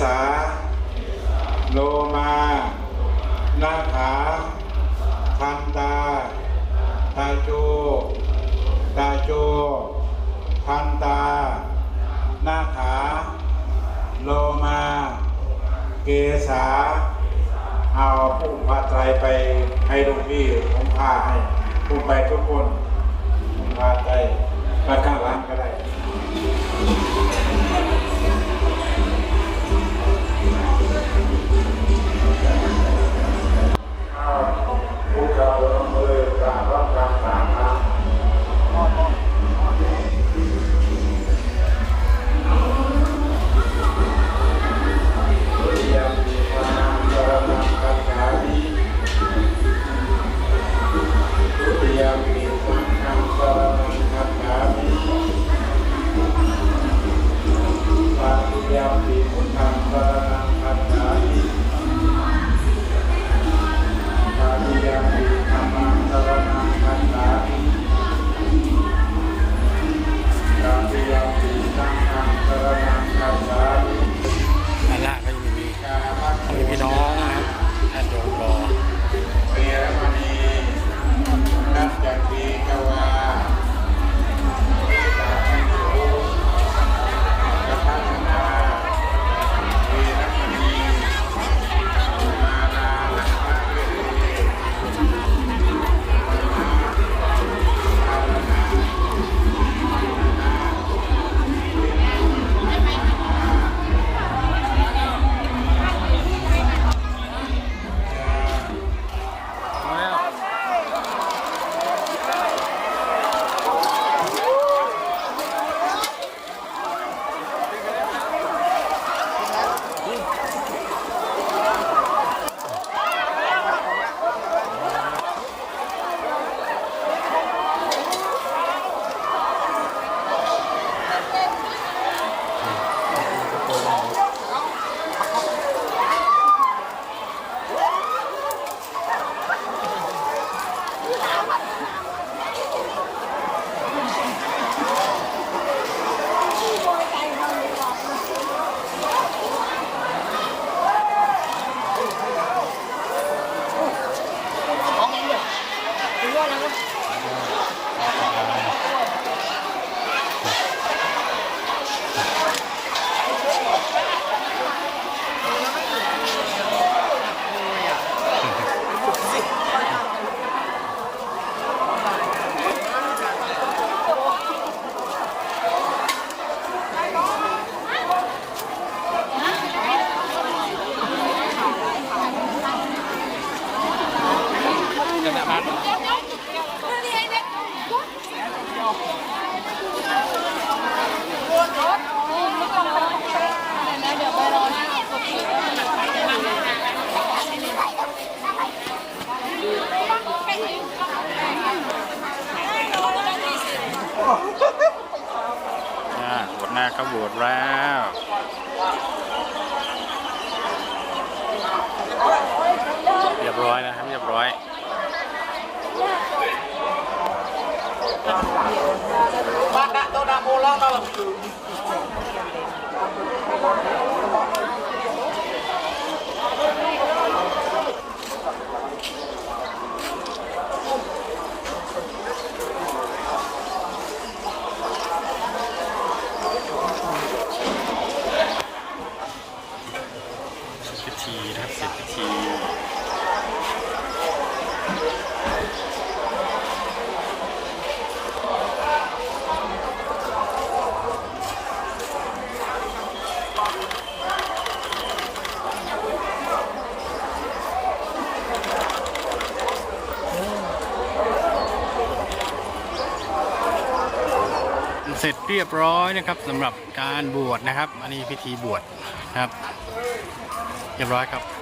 สา โลมานาขาทันตา ตาโจ ตาโจ ทันตาหน้าขาโลมา เกษา เอาผู้พาไตรไปให้หลวงพี่ผมพาให้ผู้ไปทุกคนผมพาไตร อ่ ก็บวชแล้วเรียบร้อยนะครับเรียบร้อยบ้านนะโตนาโมลาว ธีนะครับเสร็จพิธีเสร็จเรียบร้อยนะครับสำหรับการบวชนะครับ อันนี้พิธีบวชนะครับ เรียบร้อยครับ